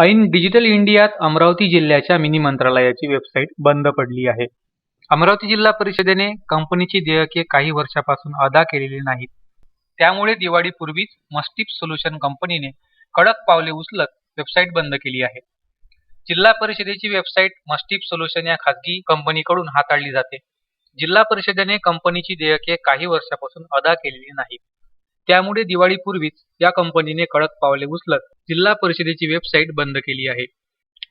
ऐन डिजिटल इंडियात अमरावती जिल्ह्याच्या मिनी मंत्रालयाची वेबसाईट बंद पडली आहे. अमरावती जिल्हा परिषदेने कंपनीची देयके काही वर्षापासून अदा केलेली नाहीत. त्यामुळे दिवाळीपूर्वीच मस्टिप सोल्युशन कंपनीने कडक पावले उचलत वेबसाईट बंद केली आहे. जिल्हा परिषदेची वेबसाईट मस्टिप सोल्युशन या खासगी कंपनीकडून हाताळली जाते. जिल्हा परिषदेने कंपनीची देयके काही वर्षापासून अदा केलेली नाहीत. त्यामुळे दिवाळीपूर्वीच या कंपनीने कडक पावले उचलत जिल्हा परिषदेची वेबसाईट बंद केली आहे.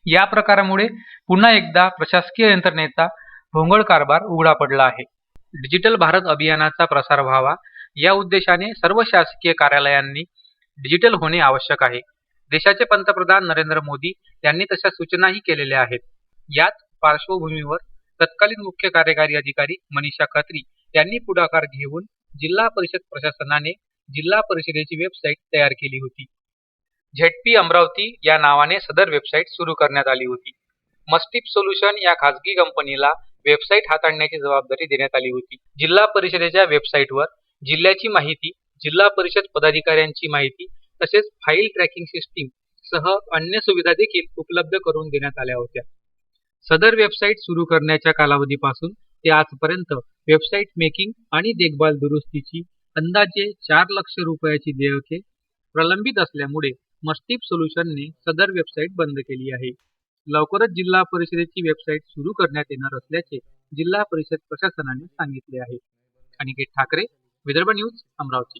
या प्रकारामुळे पुन्हा एकदा प्रशासकीय यंत्रणेचा भोंगळ कारभार उघडा पडला आहे. डिजिटल भारत अभियानाचा प्रसार व्हावा या उद्देशाने सर्व शासकीय कार्यालयांनी डिजिटल होणे आवश्यक आहे. देशाचे पंतप्रधान नरेंद्र मोदी यांनी तशा सूचनाही केलेल्या आहेत. याच पार्श्वभूमीवर तत्कालीन मुख्य कार्यकारी अधिकारी मनीषा खत्री यांनी पुढाकार घेऊन जिल्हा परिषद प्रशासनाने जिल्हा परिषदेची वेबसाईट तयार केली होती. झेडपी अमरावती या नावाने सदर वेबसाईट सुरू करण्यात आली होती. मस्टिप सोल्युशन या खासगी कंपनीला वेबसाईट हाताळण्याची जबाबदारी देण्यात आली होती. जिल्हा परिषदेच्या वेबसाईटवर जिल्ह्याची माहिती जिल्हा परिषद पदाधिकाऱ्यांची माहिती तसेच फाईल ट्रॅकिंग सिस्टीम सह अन्य सुविधा देखील उपलब्ध करून देण्यात आल्या होत्या. सदर वेबसाईट सुरू करण्याच्या कालावधीपासून ते आजपर्यंत वेबसाईट मेकिंग आणि देखभाल दुरुस्तीची अंदाजे चार लक्ष रुपयाची देयके प्रलंबित असल्यामुळे मस्टिप सोल्युशनने सदर वेबसाईट बंद केली आहे. लवकरच जिल्हा परिषदेची वेबसाईट सुरू करण्यात येणार असल्याचे जिल्हा परिषद प्रशासनाने सांगितले आहे. अनिकेत ठाकरे विदर्भ न्यूज अमरावती.